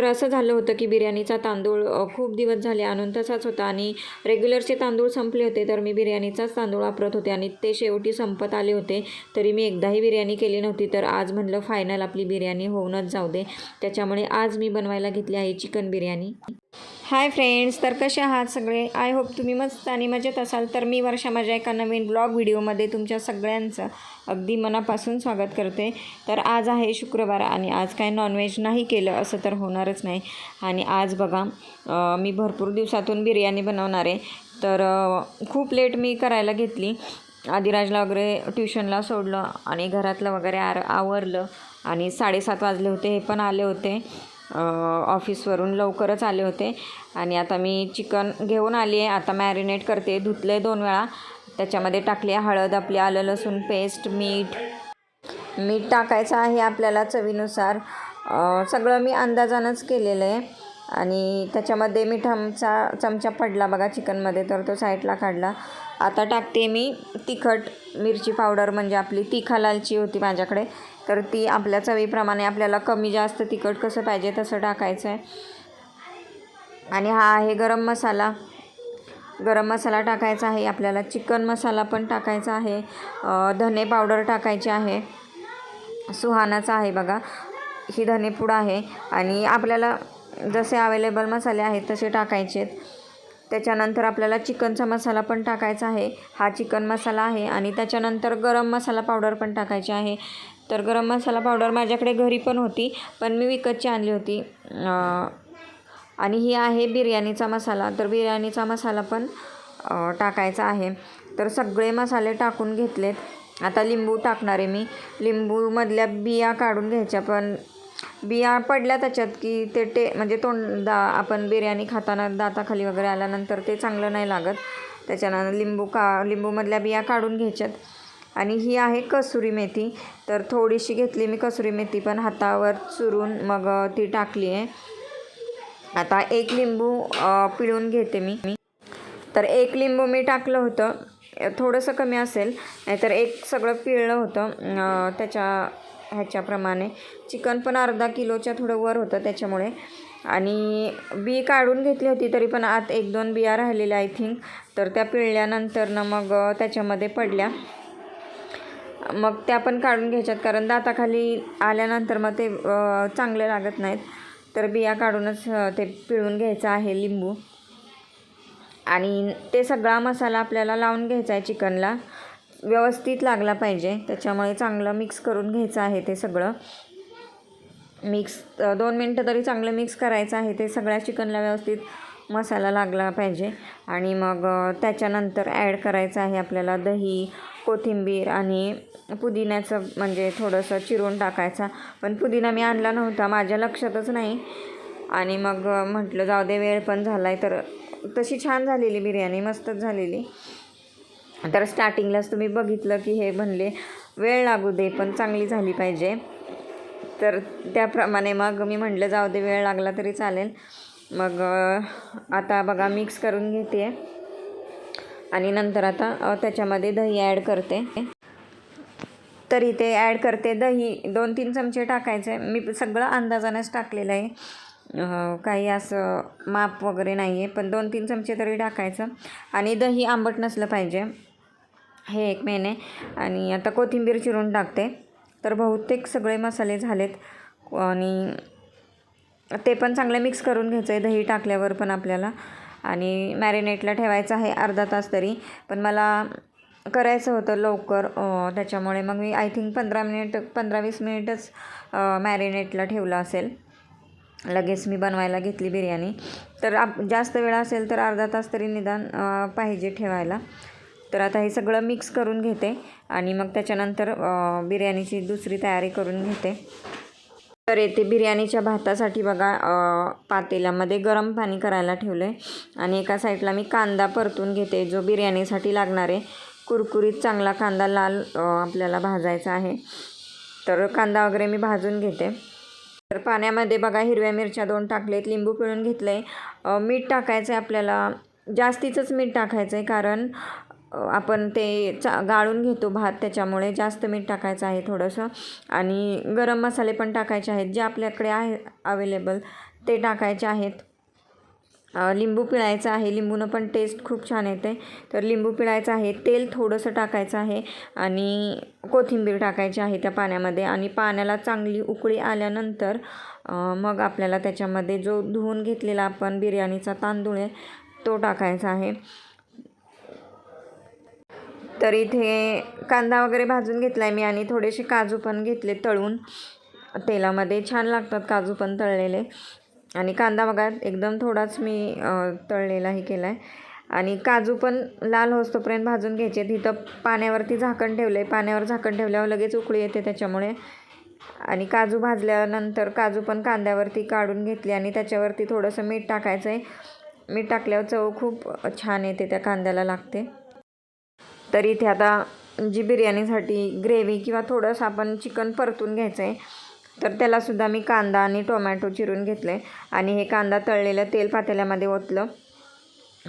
तर असं झालं होतं की बिर्याणीचा तांदूळ खूप दिवस झाले आणून तसाच होता आणि रेग्युलरचे तांदूळ संपले होते तर मी बिर्याणीचाच तांदूळ वापरत होते आणि ते शेवटी संपत आले होते तरी मी एकदाही बिर्याणी केली नव्हती. तर आज म्हणलं फायनल आपली बिर्याणी होऊनच जाऊ दे. त्याच्यामुळे आज मी बनवायला घेतली आहे चिकन बिर्याणी. हाय फ्रेंड्स तर कसे आहात सगळे? आय होप तुम्ही मस्त आणि मजेत असाल. तर मी वर्षा माझ्या एका नवीन ब्लॉग व्हिडिओमध्ये तुमच्या सगळ्यांचं अगदी मनापासून स्वागत करते. तर आज आहे शुक्रवार आणि आज काय नॉनव्हेज नाही केलं असं तर होणार होणारच नाही. आणि आज बघा मी भरपूर दिवसातून बिर्याणी बनवणार आहे. तर खूप लेट मी करायला घेतली. आदिराजला वगैरे ट्युशनला सोडलं आणि घरातलं वगैरे आर आवरलं. आणि साडेसात वाजले होते हे पण आले होते. ऑफिसवरून लवकरच आले होते. आणि आता मी चिकन घेऊन आली आहे. आता मॅरिनेट करते. धुतले दोन वेळा. त्याच्यामध्ये टाकली आहे हळद आपली आलं लसूण पेस्ट मीठ. मीठ टाकायचं आहे आपल्याला चवीनुसार. सगळं मी अंदाजानंच केलेलं आहे. आणि त्याच्यामध्ये मिठाचा चमचा पडला बघा चिकनमध्ये तर तो साईडला काढला. आता टाकते मी तिखट मिरची पावडर म्हणजे आपली तिखा लालची होती माझ्याकडे. तर ती आपल्या चवीप्रमाणे आपल्याला कमी जास्त तिखट कसं पाहिजे तसं टाकायचं आहे. आणि हा आहे गरम मसाला. गरम मसाला टाकायचा आहे आपल्याला चिकन मसाला पण टाकायचा आहे. धने पावडर टाकायची आहे. सुहानाचा आहे बघा. ही धनेपूड आहे आणि आपल्याला जसे अवेलेबल मसाले आहेत तसे टाकायचे आहेत त्याच्यानंतर आपल्याला चिकनचा मसाला पण टाकायचा आहे. हा चिकन मसाला आहे आणि त्याच्यानंतर गरम मसाला पावडर पण टाकायची आहे. तर गरम मसाला पावडर माझ्याकडे घरी पण होती पण मी विकतची आणली होती. आणि ही आहे बिर्याणीचा मसाला. तर बिर्याणीचा मसाला पण टाकायचा आहे. तर सगळे मसाले टाकून घेतलेत. आता लिंबू टाकणार आहे मी. लिंबूमधल्या बिया काढून घ्यायच्या पण बिया पडल्या त्याच्यात की ते टे म्हणजे तोंड दा आपण बिर्याणी खाताना दाताखाली वगैरे आल्यानंतर ते चांगलं नाही लागत. त्याच्यानं लिंबू का लिंबूमधल्या बिया काढून घ्यायच्यात. आणि ही आहे कसुरी मेथी. तर थोडीशी घेतली मी कसुरी मेथी पण हातावर चुरून मग ती टाकली आहे. आता एक लिंबू पिळून घेते मी. मी तर एक लिंबू मी टाकलं होतं. थोडंसं कमी असेल नाहीतर एक सगळं पिळलं होतं. त्याच्या ह्याच्याप्रमाणे. चिकन पण अर्धा किलोच्या थोडं वर होतं त्याच्यामुळे. आणि बी काढून घेतली होती तरी पण आत एक दोन बिया राहिलेल्या आय थिंक तर त्या पिळल्यानंतर ना मग त्याच्यामध्ये पडल्या. मग त्या पण काढून घ्यायच्यात कारण दाताखाली आल्यानंतर मग ते चांगले लागत नाहीत. तर बिया काढूनच ते पिळून घ्यायचं आहे लिंबू. आणि ते सगळा मसाला आपल्याला लावून घ्यायचा आहे चिकनला. व्यवस्थित लागला पाहिजे. त्याच्यामुळे चांगलं मिक्स करून घ्यायचं आहे ते सगळं. मिक्स दोन मिनटं तरी चांगलं मिक्स करायचं आहे ते सगळ्या चिकनला व्यवस्थित मसाला लागला पाहिजे. आणि मग त्याच्यानंतर ॲड करायचं आहे आपल्याला दही कोथिंबीर आणि पुदिन्याचं म्हणजे थोडंसं चिरून टाकायचा. पण पुदिना मी आणला नव्हता माझ्या लक्षातच नाही. आणि मग म्हटलं जाऊ दे वेळ पण झाला आहे तर तशी छान झालेली बिर्याणी मस्तच झालेली. तर स्टार्टिंगलाच तुम्ही बघितलं की हे म्हणले वेळ लागू दे पण चांगली झाली पाहिजे. तर त्याप्रमाणे मग मी म्हटलं जाऊ दे वेळ लागला तरी चालेल. मग आता बघा मिक्स करून घेते. आणि नंतर आता त्याच्यामध्ये दही ॲड करते. तर इथे ॲड करते. दही दोन तीन चमचे टाकायचे. मी सगळं अंदाजानेच टाकलेलं आहे. काही असं माप वगैरे नाही आहे पण दोन तीन चमचे तरी टाकायचं. आणि दही आंबट नसलं पाहिजे. हे एक मेन आहे आणि आता कोथिंबीर चिरून टाकते. तर बहुतेक सगळे मसाले झालेत. आणि ते पण चांगले मिक्स करून घ्यायचं आहे दही टाकल्यावर पण आपल्याला. आणि मॅरिनेटला ठेवायचं आहे अर्धा तास तरी. पण मला करायचं होतं लवकर त्याच्यामुळे मग मी आय थिंक पंधरा मिनिट पंधरा वीस मिनिटच मॅरिनेटला ठेवलं असेल. लगेच मी बनवायला घेतली बिर्याणी. तर आप जास्त वेळ असेल तर अर्धा तास तरी निदान पाहिजे ठेवायला. तर आता हे सगळं मिक्स करून घेते आणि मग त्याच्यानंतर बिर्याणीची दुसरी तयारी करून घेते. तर येथे बिर्याणीच्या भातासाठी बघा पातेल्यामध्ये गरम पाणी करायला ठेवलं आहे आणि एका साईडला मी कांदा परतून घेते जो बिर्याणीसाठी लागणार आहे. कुरकुरीत चांगला कांदा लाल आपल्याला भाजायचा आहे. तर कांदा वगैरे मी भाजून घेते. तर पाण्यामध्ये बघा हिरव्या मिरच्या दोन टाकलेत लिंबू पिळून घेतलं आहे मीठ टाकायचं आहे आपल्याला. जास्तीचंच मीठ टाकायचं आहे कारण आपण ते चा गाळून घेतो भात त्याच्यामुळे जास्त मीठ टाकायचं आहे थोडंसं. आणि गरम मसाले पण टाकायचे आहेत जे आपल्याकडे आहे अवेलेबल ते टाकायचे आहेत. लिंबू पिळायचं आहे लिंबूनं पण टेस्ट खूप छान येते. तर लिंबू पिळायचं आहे तेल थोडंसं टाकायचं आहे आणि कोथिंबीर टाकायची आहे त्या पाण्यामध्ये. आणि पाण्याला चांगली उकळी आल्यानंतर मग आपल्याला त्याच्यामध्ये जो धुवून घेतलेला आपण बिर्याणीचा तांदूळ आहे तो टाकायचा आहे. तर इथे कांदा वगैरे भाजून घेतला आहे मी आणि थोडेसे काजू पण घेतले तळून. तेलामध्ये छान लागतात काजू पण तळलेले. आणि कांदा बघा एकदम थोडाच मी तळलेला हे केला आहे आणि काजू पण लाल होस्तोपर्यंत भाजून घ्यायचे. तिथं पाण्यावरती झाकण ठेवलं आहे पाण्यावर झाकण ठेवल्यावर लगेच उकळी येते त्याच्यामुळे. आणि काजू भाजल्यानंतर काजू पण कांद्यावरती काढून घेतली आणि त्याच्यावरती थोडंसं मीठ टाकायचं आहे मीठ टाकल्यावर चव खूप छान येते त्या कांद्याला लागते. तर इथे आता जी बिर्याणीसाठी ग्रेव्ही किंवा थोडंसं आपण चिकन परतून घ्यायचं आहे तर त्यालासुद्धा मी कांदा आणि टोमॅटो चिरून घेतले आणि हे कांदा तळलेलं तेल पातेल्यामध्ये ओतलं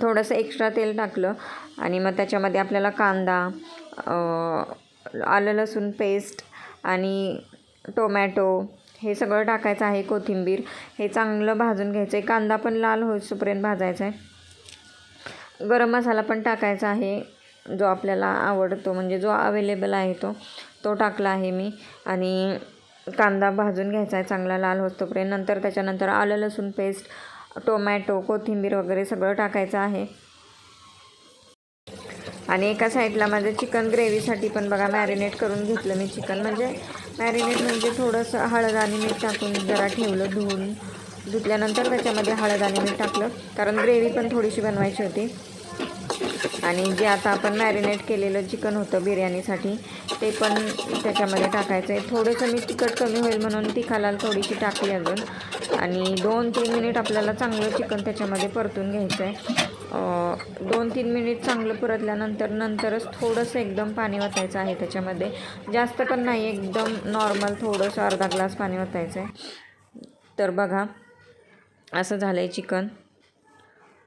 थोडंसं एक्स्ट्रा तेल टाकलं आणि मग त्याच्यामध्ये आपल्याला कांदा आलं लसूण पेस्ट आणि टोमॅटो हे सगळं टाकायचं आहे कोथिंबीर. हे चांगलं भाजून घ्यायचं आहे कांदा पण लाल होईपर्यंत भाजायचा आहे गरम मसाला पण टाकायचा आहे. जो आपल्याला आवडतो म्हणजे जो अवेलेबल आहे तो तो टाकला आहे मी. आणि कांदा भाजून घ्यायचा आहे चांगला लाल होतोपर्यंत नंतर त्याच्यानंतर आलं लसूण पेस्ट टोमॅटो कोथिंबीर वगैरे सगळं टाकायचं आहे. आणि एका साईडला माझं चिकन ग्रेव्हीसाठी पण बघा मॅरिनेट करून घेतलं मी चिकन. म्हणजे मॅरिनेट म्हणजे थोडंसं हळद आणि मीठ टाकून जरा ठेवलं धुवून. धुतल्यानंतर त्याच्यामध्ये हळद आणि मीठ टाकलं. कारण ग्रेव्ही पण थोडीशी बनवायची होती. आणि जे आता आपण मॅरिनेट केलेलं चिकन होतं बिर्याणीसाठी ते पण त्याच्यामध्ये टाकायचं आहे. थोडंसं मी तिखट कमी होईल म्हणून तिखालाल थोडीशी टाकली अजून. आणि दोन तीन मिनिट आपल्याला चांगलं चिकन त्याच्यामध्ये परतून घ्यायचं आहे दोन तीन मिनिट चांगलं परतल्यानंतर नंतरच थोडंसं एकदम पाणी ओतायचं आहे त्याच्यामध्ये. जास्त पण नाही एकदम नॉर्मल थोडंसं अर्धा ग्लास पाणी ओतायचं आहे तर बघा असं झालं आहे चिकन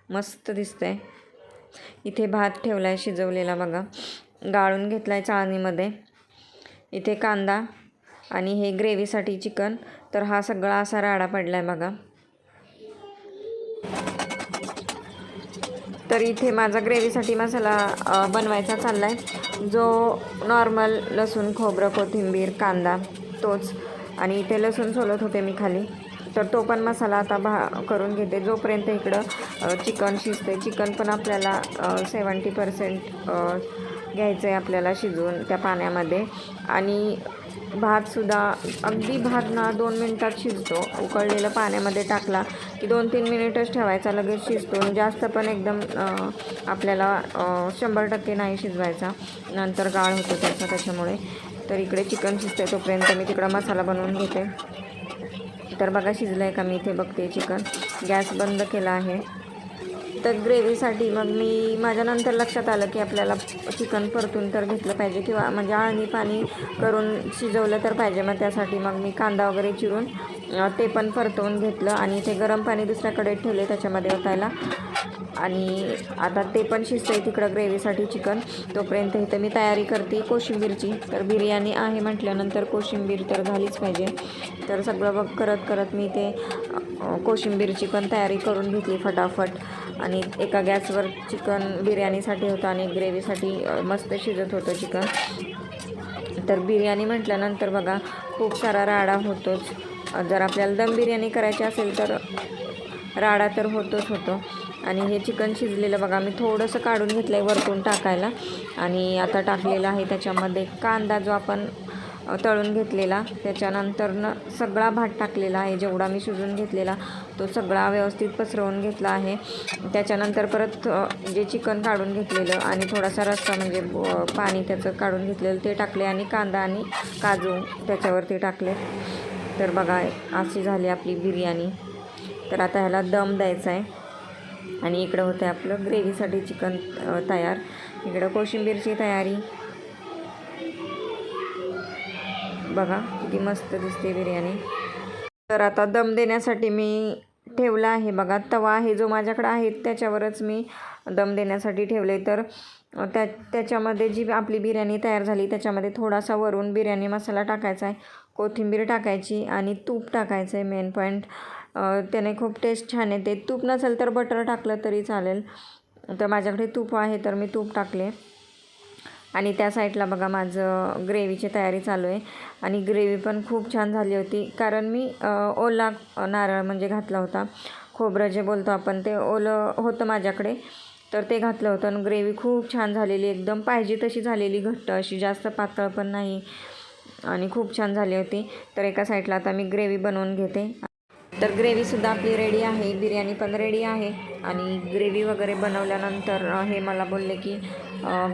मस्त दिसतं आहे इथे भात ठेवला आहे शिजवलेला बघा. गाळून घेतला आहे चाळणीमध्ये. इथे कांदा आणि हे ग्रेव्हीसाठी चिकन. तर हा सगळा असा राडा पडला आहे बघा. तर इथे माझा ग्रेव्हीसाठी मसाला बनवायचा चालला आहे जो नॉर्मल लसूण खोबरं कोथिंबीर कांदा तोच. आणि इथे लसूण सोलत होते मी खाली. तर तो पण मसाला आता भा करून घेते. जोपर्यंत इकडं चिकन शिजते चिकन पण आपल्याला सेवन्टी पर्सेंट घ्यायचं आहे आपल्याला शिजवून त्या पाण्यामध्ये. आणि भातसुद्धा अगदी भात ना दोन मिनटात शिजतो. उकळलेलं पाण्यामध्ये टाकला की दोन तीन मिनिटच ठेवायचा लगेच शिजतो. जास्त पण एकदम आपल्याला शंभर टक्के नाही शिजवायचा. नंतर गाळ होतो त्याचा त्याच्यामुळे. तर इकडे चिकन शिजते तोपर्यंत मी तिकडं मसाला बनवून घेते. तर बघा शिजलं आहे का मी इथे? बघते चिकन. गॅस बंद केला आहे. तर ग्रेव्हीसाठी मग मी माझ्या नंतर लक्षात आलं की आपल्याला चिकन परतून तर घेतलं पाहिजे किंवा म्हणजे आळणी पाणी करून शिजवलं तर पाहिजे. मग त्यासाठी मग मी कांदा वगैरे चिरून ते पण परतवून घेतलं आणि ते गरम पाणी दुसऱ्याकडे ठेवले त्याच्यामध्ये ओतायला. आणि आता ते पण शिजतं तिकडं ग्रेव्हीसाठी चिकन. तोपर्यंत इथं मी तयारी करते कोशिंबीरची. तर बिर्याणी आहे म्हटल्यानंतर कोशिंबीर तर झालीच पाहिजे. तर सगळं बघ करत करत मी ते कोशिंबीरची पण तयारी करून घेतली फटाफट. आणि एका गॅसवर चिकन बिर्याणीसाठी होतं आणि ग्रेव्हीसाठी मस्त शिजत होतं चिकन. तर बिर्याणी म्हटल्यानंतर बघा खूप सारा राडा होतोच. जर आपल्याला दम बिर्याणी करायची असेल तर राडा तर होतोच होतो. आणि हे चिकन शिजलेलं बघा मी थोडंसं काढून घेतलं आहे वरतून टाकायला. आणि आता टाकलेलं आहे त्याच्यामध्ये कांदा जो आपण तळून घेतलेला त्याच्यानंतरनं सगळा भात टाकलेला आहे जेवढा मी शिजून घेतलेला तो सगळा व्यवस्थित पसरवून घेतला आहे. त्याच्यानंतर परत जे चिकन काढून घेतलेलं आणि थोडासा रस्सा म्हणजे पाणी त्याचं काढून घेतलेलं ते टाकले आणि कांदा आणि काजू त्याच्यावरती टाकले. तर बघा अशी झाली आपली बिर्याणी. तर आता ह्याला दम द्यायचा आहे. आणि इकडं होतं आहे आपलं ग्रेव्हीसाठी चिकन तयार. इकडं कोशिंबीरची तयारी. बघा किती मस्त दिसते बिर्याणी. तर आता दम देण्यासाठी मी ठेवला आहे. बघा तवा आहे जो माझ्याकडे आहे त्याच्यावरच मी दम देण्यासाठी ठेवले. तर त्या त्याच्यामध्ये जी आपली बिर्याणी तयार झाली त्याच्यामध्ये थोडासा वरून बिर्याणी मसाला टाकायचा आहे. कोथिंबीर टाकायची आणि तूप टाकायचं आहे मेन पॉईंट त्याने खूप टेस्ट छान येते. तूप नसेल तर बटर टाकलं तरी चालेल. तर माझ्याकडे तूप आहे तर मी तूप टाकले. आणि त्या साईडला बघा माझं ग्रेव्हीची तयारी चालू आहे. आणि ग्रेव्ही पण खूप छान झाली होती. कारण मी ओला नारळ म्हणजे घातला होता. खोबरं जे बोलतो आपण ते ओलं होतं माझ्याकडे. तर ते घातलं होतं आणि ग्रेव्ही खूप छान झालेली एकदम पाहिजे तशी झालेली घट्ट अशी. जास्त पातळ पण नाही. आणि खूप छान झाली होती. तर एका साईडला आता मी ग्रेव्ही बनवून घेते. तर ग्रेव्हीसुद्धा आपली रेडी आहे बिर्याणी पण रेडी आहे. आणि ग्रेव्ही वगैरे बनवल्यानंतर हे मला बोलले की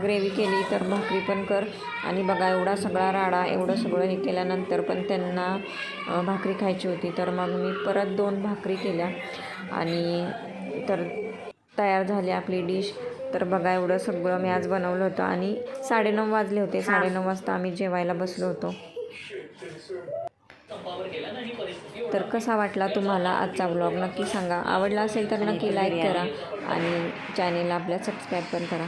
ग्रेव्ही केली तर भाकरी पण कर. आणि बघा एवढा सगळा राडा एवढं सगळं हे केल्यानंतर पण त्यांना भाकरी खायची होती. तर मग मी परत दोन भाकरी केल्या. आणि तर तयार झाली आपली डिश तर बघा एवढं सगळं मी आज बनवलं होतं. आणि साडेनऊ वाजले होते. साडेनऊ वाजता आम्ही जेवायला बसलो होतो. तर कसा वाटला तुम्हाला आजचा व्लॉग नक्की सांगा. आवडला असेल तर नक्की लाईक करा आणि चॅनेलला आपल्या सबस्क्राईब पण करा.